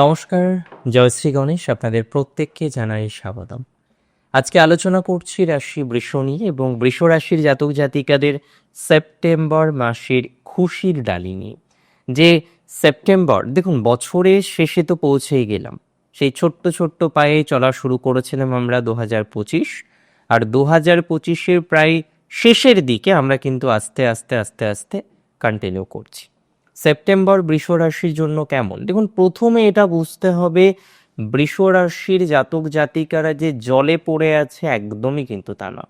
নমস্কার জয় শ্রী গণেশ, আপনাদের প্রত্যেককে জানাই স্বাগতম। আজকে আলোচনা করছি রাশি বৃষ নিয়ে এবং বৃষ রাশির জাতক জাতিকাদের সেপ্টেম্বর মাসের খুশির ডালি নিয়ে। যে সেপ্টেম্বর, দেখুন, বছরের শেষে তো পৌঁছেই গেলাম। সেই ছোট্ট ছোট্ট পায়ে চলা শুরু করেছিলাম আমরা দু হাজার পঁচিশ। আর দু হাজার পঁচিশের প্রায় শেষের দিকে আমরা কিন্তু আস্তে আস্তে আস্তে আস্তে কন্টিনিউ করছি। সেপ্টেম্বর বৃষ রাশির জন্য কেমন? দেখুন, প্রথমে এটা বুঝতে হবে, বৃষ রাশির জাতক জাতিকারা যে জলে পড়ে আছে একদমই কিন্তু তা না।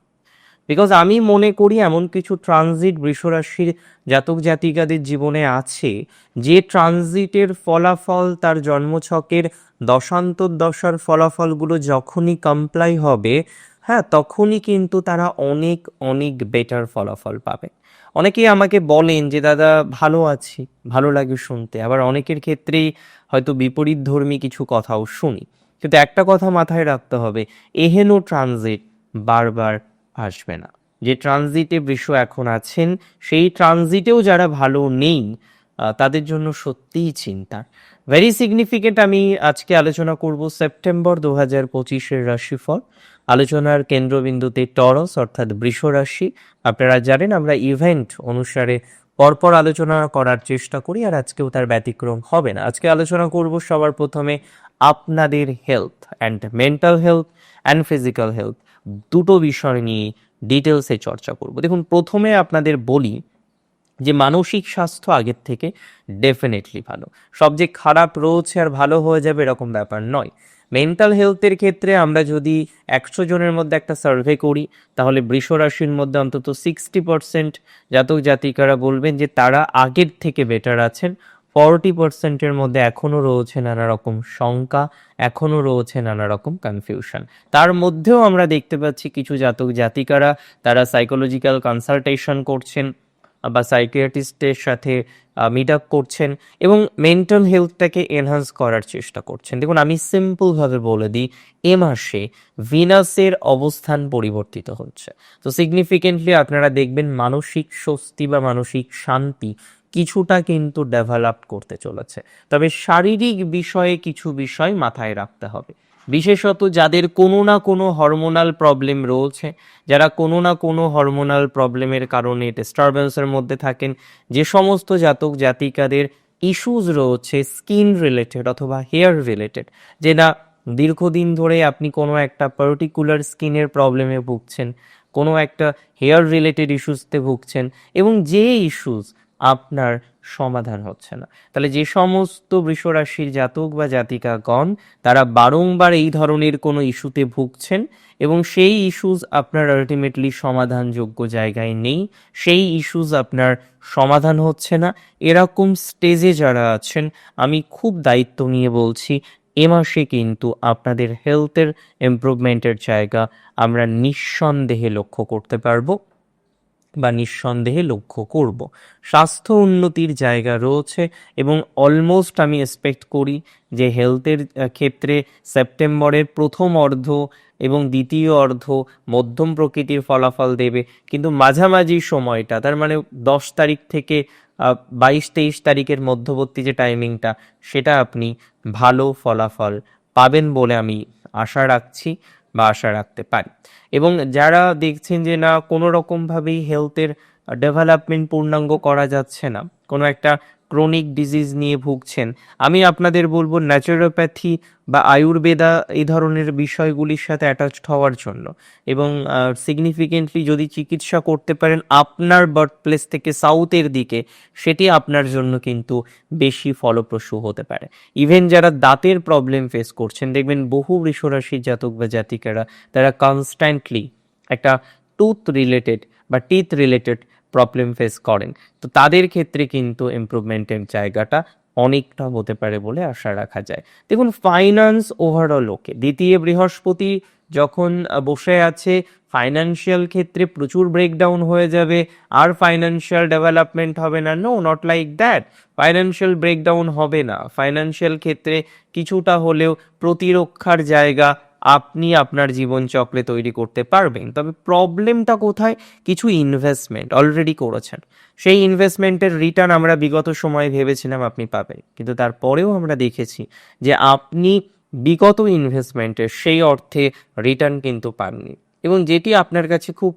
বিকজ আমি মনে করি এমন কিছু ট্রানজিট বৃষ রাশির জাতক জাতিকাদের জীবনে আছে, যে ট্রানজিটের ফলাফল তার জন্মছকের দশান্তর দশার ফলাফলগুলো যখনই কমপ্লাই হবে হ্যাঁ তখনই কিন্তু তারা অনেক অনেক বেটার ফলাফল পাবে। অনেকেই আমাকে বলেন যে, দাদা, ভালো আছি, ভালো লাগে শুনতে। আবার অনেকের ক্ষেত্রেই হয়তো বিপরীত ধর্মী কিছু কথাও শুনি। কিন্তু একটা কথা মাথায় রাখতে হবে, এহেনো ট্রানজিট বারবার আসবে না। যে ট্রানজিটে বৃষ এখন আছেন, সেই ট্রানজিটেও যারা ভালো নেই তাদের জন্য সত্যিই চিন্তা ভেরি সিগনিফিকেন্ট আমি আজকে আলোচনা করব সেপ্টেম্বর দু হাজার পঁচিশের রাশিফল। আলোচনার কেন্দ্রবিন্দুতে টরস অর্থাৎ বৃষ রাশি। আপনারা জানেন আমরা ইভেন্ট অনুসারে পরপর আলোচনা করার চেষ্টা করি আর আজকেও তার ব্যতিক্রম হবে না। আজকে আলোচনা করব সবার প্রথমে আপনাদের health and mental health and physical health দুটো বিষয় নিয়ে ডিটেলসে চর্চা করব। দেখুন, প্রথমে আপনাদের বলি যে মানসিক স্বাস্থ্য আগের থেকে ডেফিনেটলি ভালো। সব যে খারাপ রয়েছে আর ভালো হয়ে যাবে এরকম ব্যাপার নয়। মেন্টাল হেলথের ক্ষেত্রে আমরা যদি একশো জনের মধ্যে একটা সার্ভে করি, তাহলে বৃষ রাশির মধ্যে অন্তত সিক্সটি পার্সেন্ট জাতক জাতিকারা বলবেন যে তারা আগের থেকে বেটার আছেন। ফর্টি পার্সেন্টের মধ্যে এখনও রয়েছে নানা রকম শঙ্কা এখনও রয়েছে নানা রকম কনফিউশন তার মধ্যেও আমরা দেখতে পাচ্ছি কিছু জাতক জাতিকারা, তারা সাইকোলজিক্যাল কনসালটেশন করছেন। বা সাইকিয়াট্রিস্টের সাথে মিট আপ করছেন এবং মেন্টাল হেলথটাকে এনহান্স করার চেষ্টা করছেন। দেখুন, আমি সিম্পলভাবে বলে দিই, এ মাসে ভিনাসের অবস্থান পরিবর্তিত হচ্ছে। তো সিগনিফিকেন্টলি আপনারা দেখবেন মানসিক স্বস্তি বা মানসিক শান্তি কিছুটা কিন্তু ডেভেলপ করতে চলেছে। তবে শারীরিক বিষয়ে কিছু বিষয় মাথায় রাখতে হবে। বিশেষত যাদের কোনো না কোনো হরমোনাল প্রবলেম রয়েছে, যারা কোনো না কোনো হরমোনাল প্রবলেমের কারণে ডিস্টারবেন্সের মধ্যে থাকেন, যে সমস্ত জাতক জাতিকাদের ইস্যুজ রয়েছে স্কিন রিলেটেড অথবা হেয়ার রিলেটেড যে না দীর্ঘদিন ধরে আপনি কোনো একটা পার্টিকুলার স্কিনের প্রবলেমে ভুগছেন, কোনো একটা হেয়ার রিলেটেড ইস্যুসতে ভুগছেন এবং যে ইস্যুস আপনার সমাধান হচ্ছে না। তাহলে যে সমস্ত বৃষরাশির জাতক বা জাতিকাগণ, তারা বারংবার এই ধরনের কোনো ইস্যুতে ভুগছেন এবং সেই ইস্যুস আপনার আলটিমেটলি সমাধানযোগ্য জায়গায় নেই। সেই ইস্যুস আপনার সমাধান হচ্ছে না। এরকম স্টেজে যারা আছেন, আমি খুব দায়িত্ব নিয়ে বলছি, এ মাসে কিন্তু আপনাদের হেলথের ইমপ্রুভমেন্টের জায়গা আমরা নিঃসন্দেহে লক্ষ্য করতে পারব। বা নিঃসন্দেহে লক্ষ্য করব। স্বাস্থ্য উন্নতির জায়গা রয়েছে এবং অলমোস্ট আমি এক্সপেক্ট করি যে হেলথের ক্ষেত্রে সেপ্টেম্বরের প্রথম অর্ধ এবং দ্বিতীয় অর্ধ মধ্যম প্রকৃতির ফলাফল দেবে। কিন্তু মাঝামাঝি সময়টা, তার মানে দশ তারিখ থেকে বাইশ তেইশ তারিখের মধ্যবর্তী যে টাইমিংটা সেটা আপনি ভালো ফলাফল পাবেন বলে আমি আশা রাখছি। বা আশা রাখতে পারি। এবং যারা দেখছেন যে না কোনো রকমভাবেই হেলথের ডেভেলপমেন্ট পূর্ণাঙ্গ করা যাচ্ছে না কোনো একটা ক্রনিক ডিজিজ নিয়ে ভুগছেন। আমি আপনাদের বলব ন্যাচুরোপ্যাথি বা আয়ুর্বেদা এই ধরনের বিষয়গুলির সাথে অ্যাটাচড হওয়ার জন্য এবং সিগনিফিকেন্টলি যদি চিকিৎসা করতে পারেন আপনার বার্থ প্লেস থেকে সাউথের দিকে, সেটি আপনার জন্য কিন্তু বেশি ফলপ্রসূ হতে পারে। ইভেন যারা দাঁতের প্রবলেম ফেস করছেন, দেখবেন বহু বৃষরাশির জাতক বা জাতিকারা, তারা কনস্ট্যান্টলি একটা টুথ রিলেটেড বা টিথ রিলেটেড প্রবলেম ফেস করেন। তো তাদের ক্ষেত্রে কিন্তু ইমপ্রুভমেন্টের জায়গাটা অনেকটা হতে পারে বলে আশা রাখা যায়। দেখুন ফাইন্যান্স ওভারঅল ওকে দ্বিতীয় বৃহস্পতি যখন বসে আছে ফাইন্যান্সিয়াল ক্ষেত্রে প্রচুর ব্রেকডাউন হয়ে যাবে। আর ফাইন্যান্সিয়াল ডেভেলপমেন্ট হবে না। No not like that financial breakdown হবে না। ফাইন্যান্সিয়াল ক্ষেত্রে কিছুটা হলেও প্রতিরক্ষার জায়গা আপনি আপনার জীবনচক্রে তৈরি করতে পারবেন। তবে প্রবলেমটা কোথায়? কিছু ইনভেস্টমেন্ট অলরেডি করেছেন। সেই ইনভেস্টমেন্টের রিটার্ন আমরা বিগত সময়ে ভেবেছিলাম আপনি পাবেন। কিন্তু তারপরেও আমরা দেখেছি যে আপনি বিগত ইনভেস্টমেন্টের সেই অর্থে রিটার্ন কিন্তু পাননি। এবং যেটি আপনার কাছে খুব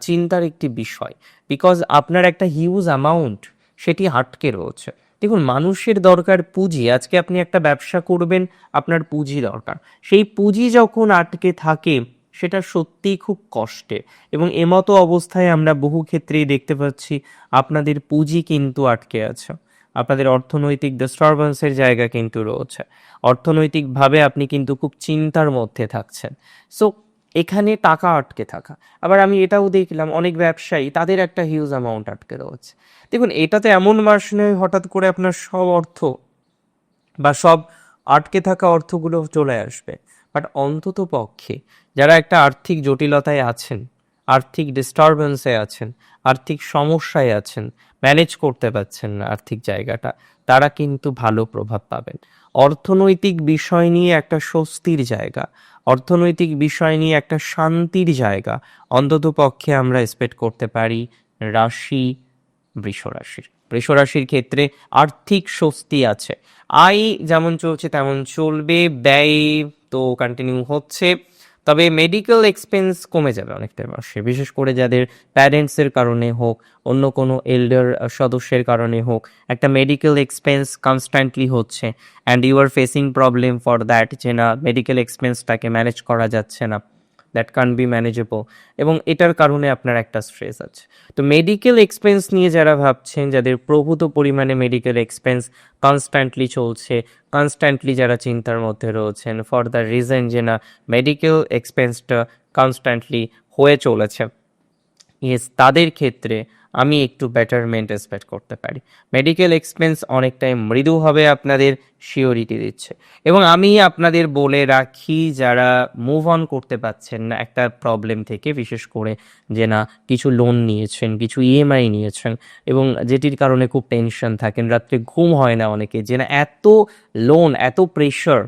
চিন্তার একটি বিষয় বিকজ আপনার একটা হিউজ অ্যামাউন্ট সেটি আটকে রয়েছে। দেখুন, মানুষের দরকার পুঁজি। আজকে আপনি একটা ব্যবসা করবেন, আপনার পুঁজি দরকার। সেই পুঁজি যখন আটকে থাকে, সেটা সত্যিই খুব কষ্টে। এবং এমতো অবস্থায় আমরা বহু ক্ষেত্রেই দেখতে পাচ্ছি, আপনাদের পুঁজি কিন্তু আটকে আছে। আপনাদের অর্থনৈতিক ডিস্টারবেন্সের জায়গা কিন্তু রয়েছে। অর্থনৈতিকভাবে আপনি কিন্তু খুব চিন্তার মধ্যে থাকছেন। সো এখানে টাকা আটকে থাকা। আবার আমি এটাও দেখলাম, অনেক ব্যবসায়ী তাদের একটা হিউজ অ্যামাউন্ট আটকে রয়েছে। দেখুন, এটাতে এমন মাস নয় হঠাৎ করে আপনার সব অর্থ বা সব আটকে থাকা অর্থগুলো চলে আসবে। বাট অন্তত পক্ষে যারা একটা আর্থিক জটিলতায় আছেন, আর্থিক ডিস্টারবেন্সে আছেন, আর্থিক সমস্যায় আছেন ম্যানেজ করতে পারছেন না আর্থিক জায়গাটা, তারা কিন্তু ভালো প্রভাব পাবেন। অর্থনৈতিক বিষয় নিয়ে একটা স্বস্তির জায়গা, অর্থনৈতিক বিষয় নিয়ে একটা শান্তির জায়গা অন্তত পক্ষে আমরা এক্সপেক্ট করতে পারি রাশি বৃষরাশির বৃষরাশির বৃষ রাশির ক্ষেত্রে আর্থিক স্বস্তি আছে। আয় যেমন চলছে তেমন চলবে, ব্যয় তো কন্টিনিউ হচ্ছে। তবে মেডিকেল এক্সপেন্স কমে যাবে অনেকটা মাসে বিশেষ করে যাদের প্যারেন্টসের কারণে হোক, অন্য কোনো এল্ডার সদস্যের কারণে হোক, একটা মেডিকেল এক্সপেন্স কনস্ট্যান্টলি হচ্ছে and you are facing problem for that যে না মেডিকেল এক্সপেন্সটাকে ম্যানেজ করা যাচ্ছে না। দ্যাট কান বি ম্যানেজেবল এবং এটার কারণে আপনার একটা স্ট্রেস আছে। তো মেডিকেল এক্সপেন্স নিয়ে যারা ভাবছেন, যাদের প্রভূত পরিমাণে মেডিকেল এক্সপেন্স কনস্ট্যান্টলি চলছে কনস্ট্যান্টলি যারা চিন্তার মধ্যে রয়েছেন ফর দ্য রিজন যে না মেডিকেল এক্সপেন্সটা কনস্ট্যান্টলি হয়ে চলেছে। ইয়েস তাদের ক্ষেত্রে আমি একটু বেটারমেন্ট এক্সপেক্ট করতে পারি। মেডিকেল এক্সপেন্স অনেকটাই মৃদু হবে আপনাদের শিওরিটি দিচ্ছে। এবং আমি আপনাদের বলে রাখি, যারা মুভ অন করতে পারছেন না, একটা প্রবলেম থেকে, বিশেষ করে যে না, কিছু লোন নিয়েছেন, কিছু ইএমআই নিয়েছেন, এবং যেটির কারণে খুব টেনশন থাকেন, রাত্রে ঘুম হয় না অনেকে, যে না, এত লোন এত প্রেশার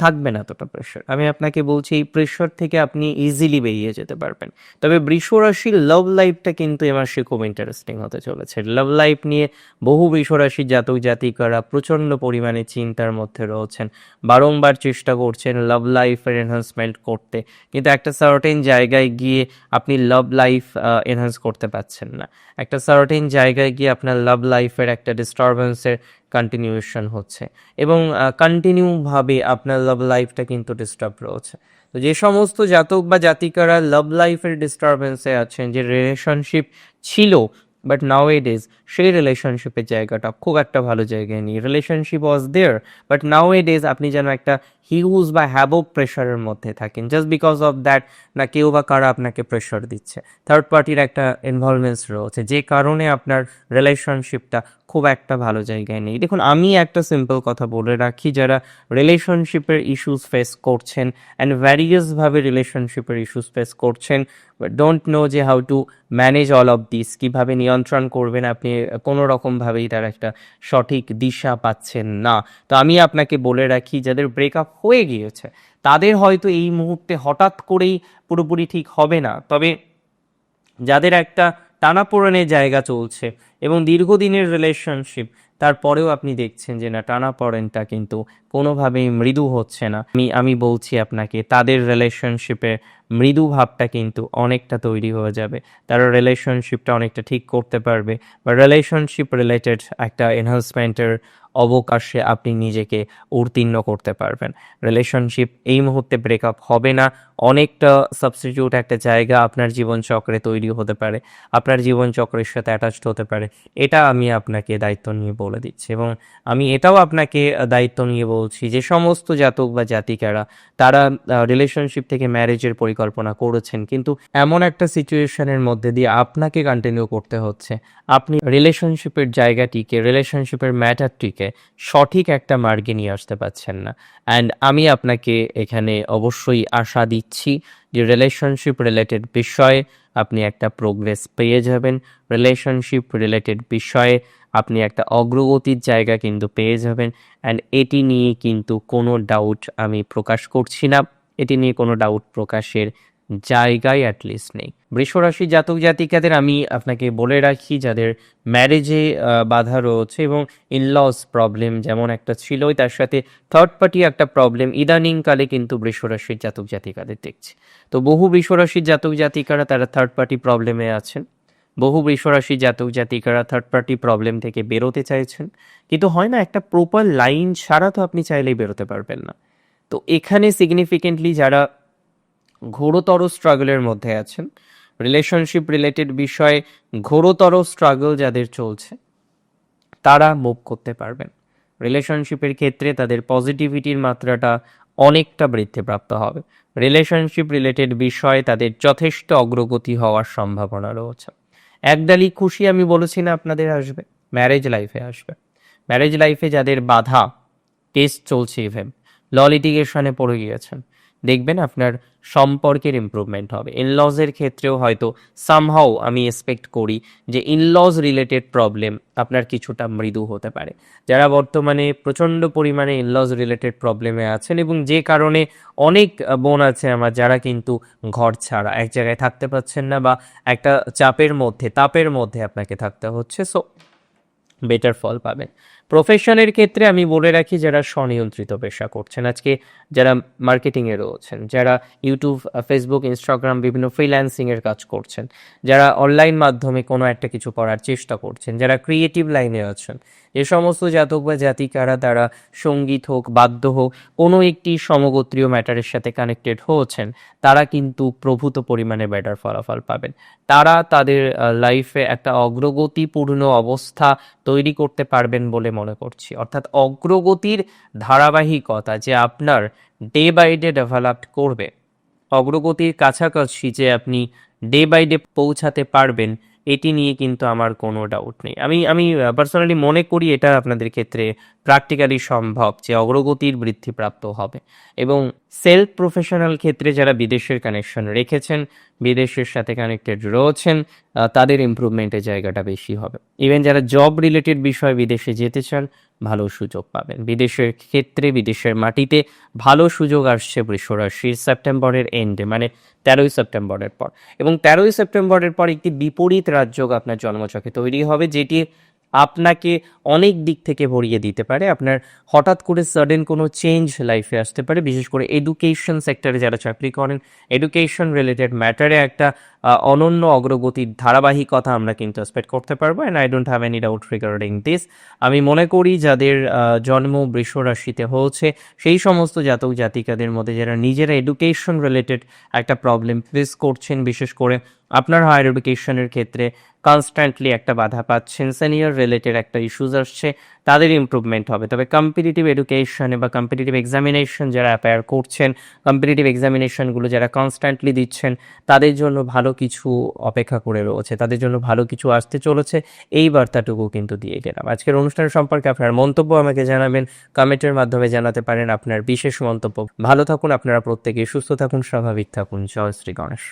থাকবে না এতটা প্রেশার আমি আপনাকে বলছি, এই প্রেশার থেকে আপনি ইজিলি বেরিয়ে যেতে পারবেন। তবে বৃষ রাশির লাভ লাইফটা কিন্তু এ মাসে খুব ইন্টারেস্টিং হতে চলেছে। লাভ লাইফ নিয়ে বহু বৃষ রাশির জাতক জাতিকারা প্রচণ্ড পরিমাণে চিন্তার মধ্যে রয়েছেন। বারংবার চেষ্টা করছেন লাভ লাইফের এনহান্সমেন্ট করতে। কিন্তু একটা সার্টেন জায়গায় গিয়ে আপনি লাভ লাইফ এনহান্স করতে পারছেন না। একটা সার্টেন জায়গায় গিয়ে আপনার লাভ লাইফের একটা ডিস্টারবেন্সের কন্টিনিউশন হচ্ছে। এবং কন্টিনিউভাবে আপনার লাভ লাইফটা কিন্তু ডিস্টার্ব রয়েছে। তো যে সমস্ত জাতক বা জাতিকারা লাভ লাইফের ডিস্টারবেন্সে আছেন, যে রিলেশনশিপ ছিল বাট নাও এড ইজ সেই রিলেশনশিপের জায়গাটা খুব একটা ভালো জায়গায় নেই। Relationship was there but now it is আপনি যেন একটা হিউজ বা হ্যাবো প্রেশারের মধ্যে থাকেন জাস্ট বিকজ অফ দ্যাট না কেউ বা কারা আপনাকে প্রেশার দিচ্ছে। থার্ড পার্টির একটা ইনভলভমেন্টস রয়েছে, যে কারণে আপনার রিলেশনশিপটা খুব একটা ভালো জায়গায় নেই। দেখুন, আমি একটা সিম্পল কথা বলে রাখি, যারা রিলেশনশিপের ইস্যুস ফেস করছেন অ্যান্ড ভ্যারিয়াসভাবে রিলেশনশিপের ইস্যুস ফেস করছেন ডোন্ট নো যে how to manage all of this কীভাবে নিয়ন্ত্রণ করবেন আপনি, কোনো রকমভাবেই তার একটা সঠিক দিশা পাচ্ছেন না। তো আমি আপনাকে বলে রাখি, যাদের ব্রেকআপ হয়ে গিয়েছে, তাদের হয়তো এই মুহূর্তে হঠাৎ করেই পুরোপুরি ঠিক হবে না। তবে যাদের একটা টানাপোড়েনের জায়গা চলছে এবং দীর্ঘদিনের রিলেশনশিপ তারপরেও আপনি দেখছেন যে না, টানাপোড়েনটা কিন্তু কোনোভাবেই মৃদু হচ্ছে না। আমি আমি বলছি আপনাকে, তাদের রিলেশনশিপে মৃদু ভাবটা কিন্তু অনেকটা তৈরি হয়ে যাবে। তারা রিলেশনশিপটা অনেকটা ঠিক করতে পারবে বা রিলেশনশিপ রিলেটেড একটা এনহান্সমেন্টের অবকাশে আপনি নিজেকে উত্তীর্ণ করতে পারবেন। রিলেশনশিপ এই মুহূর্তে ব্রেকআপ হবে না। অনেকটা সাবস্টিটিউট একটা জায়গা আপনার জীবনচক্রে তৈরি হতে পারে। আপনার জীবনচক্রের সাথে অ্যাটাচড হতে পারে। এটা আমি আপনাকে দায়িত্ব নিয়ে বলে দিচ্ছি এবং আমি এটাও আপনাকে দায়িত্ব নিয়ে বলছি যে সমস্ত জাতক বা জাতিকারা, তারা রিলেশনশিপ থেকে ম্যারেজের পরিকল্পনা করেছেন কিন্তু এমন একটা সিচুয়েশনের মধ্যে দিয়ে আপনাকে কন্টিনিউ করতে হচ্ছে। আপনি রিলেশনশিপের জায়গাটিকে রিলেশনশিপের ম্যাটারটিকে সঠিক একটা মার্গে নিয়ে আসতে পারছেন না। অ্যান্ড আমি আপনাকে এখানে অবশ্যই আশা দিচ্ছি যে রিলেশনশিপ রিলেটেড বিষয়ে আপনি একটা প্রোগ্রেস পেয়ে যাবেন। রিলেশনশিপ রিলেটেড বিষয়ে আপনি একটা অগ্রগতির জায়গা কিন্তু পেয়ে যাবেন। অ্যান্ড এটি নিয়ে কিন্তু কোনো ডাউট আমি প্রকাশ করছি না। এটি নিয়ে কোনো ডাউট প্রকাশের জায়গায় অ্যাটলিস্ট নেই। বৃষরাশি জাতক জাতিকাদের আমি আপনাকে বলে রাখি, যাদের ম্যারেজে বাধা রয়েছে এবং ইনলস প্রবলেম যেমন একটা ছিলই তার সাথে থার্ড পার্টি একটা প্রবলেম ইদানিংকালে কিন্তু বৃষরাশির জাতক জাতিকাদের দেখছে। তো বহু বৃষরাশির জাতক জাতিকারা তারা থার্ড পার্টি প্রবলেমে আছেন। বহু বৃষরাশি জাতক জাতিকারা থার্ড পার্টি প্রবলেম থেকে বেরোতে চাইছেন। কিন্তু হয় না, একটা প্রপার লাইন ছাড়া তো আপনি চাইলেই বেরোতে পারবেন না। তো এখানে সিগনিফিকেন্টলি যারা ঘোরতর স্ট্রাগলের মধ্যে আছেন। রিলেশনশিপ রিলেটেড বিষয়ে ঘোরতর স্ট্রাগল যাদের চলছে, তারা মুভ করতে পারবেন। রিলেশনশিপের ক্ষেত্রে তাদের পজিটিভিটির মাত্রাটা অনেকটা বৃদ্ধিপ্রাপ্ত হবে। রিলেশনশিপ রিলেটেড বিষয়ে তাদের যথেষ্ট অগ্রগতি হওয়ার সম্ভাবনা রয়েছে। একডালি খুশি আমি বলেছি না আপনাদের আসবে ম্যারেজ লাইফে আসবে। ম্যারেজ লাইফে যাদের বাধা টেস্ট চলছে ইভেন ল পড়ে গিয়েছেন। দেখবেন আপনার সম্পর্কের ইমপ্রুভমেন্ট হবে। ইনলজের ক্ষেত্রেও হয়তো সামহাও আমি এক্সপেক্ট করি যে ইনলজ রিলেটেড প্রবলেম আপনার কিছুটা মৃদু হতে পারে। যারা বর্তমানে প্রচণ্ড পরিমাণে ইনলজ রিলেটেড প্রবলেমে আছেন এবং যে কারণে অনেক বোন আছে আমার যারা কিন্তু ঘর ছাড়া এক জায়গায় থাকতে পারছেন না বা একটা চাপের মধ্যে, তাপের মধ্যে আপনাকে থাকতে হচ্ছে। সো বেটার ফল পাবেন। প্রফেশনের ক্ষেত্রে আমি বলে রাখি যারা স্বনিয়ন্ত্রিত পেশা করছেন, আজকে যারা মার্কেটিংয়ে রয়েছেন, যারা ইউটিউব ফেসবুক ইনস্টাগ্রাম বিভিন্ন ফ্রিল্যান্সিংয়ের কাজ করছেন, যারা অনলাইন মাধ্যমে কোনো একটা কিছু করার চেষ্টা করছেন, যারা ক্রিয়েটিভ লাইনে আছেন এ সমস্ত জাতক বা জাতিকারা তারা সংগীত হোক, বাদ্য হোক, কোনো একটি সমগোত্রীয় ম্যাটারের সাথে কানেক্টেড হয়েছেন, তারা কিন্তু প্রভূত পরিমাণে বেটার ফলাফল পাবেন। তারা তাদের লাইফে একটা অগ্রগতিপূর্ণ অবস্থা তৈরি করতে পারবেন বলে মনে করছি। অর্থাৎ অগ্রগতির ধারাবাহিকতা যে আপনার ডে বাই ডে ডেভেলপড করবে, অগ্রগতির কাছাকাছি যে আপনি ডে বাই ডে পৌঁছাতে পারবেন, এটি নিয়ে কিন্তু আমার কোনো ডাউট নেই। আমি আমি পার্সোনালি মনে করি এটা আপনাদের ক্ষেত্রে প্র্যাকটিক্যালি সম্ভব যে অগ্রগতির বৃদ্ধিপ্রাপ্ত হবে। এবং সেলফ প্রফেশনাল ক্ষেত্রে যারা বিদেশের কানেকশন রেখেছেন, বিদেশের সাথে কানেক্টেড রয়েছেন তাদের ইমপ্রুভমেন্টের জায়গাটা বেশি হবে। ইভেন যারা জব রিলেটেড বিষয়ে বিদেশে যেতে চান, ভালো সুযোগ পাবেন। বিদেশের ক্ষেত্রে বিদেশের মাটিতে ভালো সুযোগ আসছে বৃষরাশির সেপ্টেম্বরের এন্ডে মানে তেরোই সেপ্টেম্বরের পর। এবং তেরোই সেপ্টেম্বরের পর একটি বিপরীত রাজযোগ আপনার জন্মচকে তৈরি হবে, যেটি আপনাকে অনেক দিক থেকে ভরিয়ে দিতে পারে। আপনার হঠাৎ করে সাডেন কোনো চেঞ্জ লাইফে আসতে পারে। বিশেষ করে এডুকেশন সেক্টরে যারা চাকরি করেন এডুকেশন রিলেটেড ম্যাটারে একটা অনন্য অগ্রগতির ধারাবাহিকতা আমরা কিন্তু এক্সপেক্ট করতে পারব। And I don't have any doubt regarding this আমি মনে করি যাদের জন্ম বৃষ রাশিতে হয়েছে, সেই সমস্ত জাতক জাতিকাদের মধ্যে যারা নিজেরা এডুকেশন রিলেটেড একটা প্রবলেম ফেস করছেন, বিশেষ করে আপনার হায়ার এডুকেশনের ক্ষেত্রে কনস্ট্যান্টলি একটা বাধা পাচ্ছেন। সিনিয়র রিলেটেড একটা ইস্যুজ আসছে, তাদের ইমপ্রুভমেন্ট হবে। তবে কম্পিটিটিভ এডুকেশনে বা কম্পিটিটিভ এক্সামিনেশন যারা অ্যাপেয়ার করছেন কম্পিটিটিভ এক্সামিনেশনগুলো যারা কনস্ট্যান্টলি দিচ্ছেন, তাদের জন্য ভালো কিছু অপেক্ষা করে রয়েছে, তাদের জন্য ভালো কিছু আসতে চলেছে। এই বার্তাটুকু কিন্তু দিয়ে গেলাম। আজকের অনুষ্ঠান সম্পর্কে আপনার মন্তব্য আমাকে জানাবেন কমেন্টের মাধ্যমে জানাতে পারেন আপনার বিশেষ মন্তব্য। ভালো থাকুন আপনারা প্রত্যেকে, সুস্থ থাকুন, স্বাভাবিক থাকুন। জয় শ্রী গণেশ।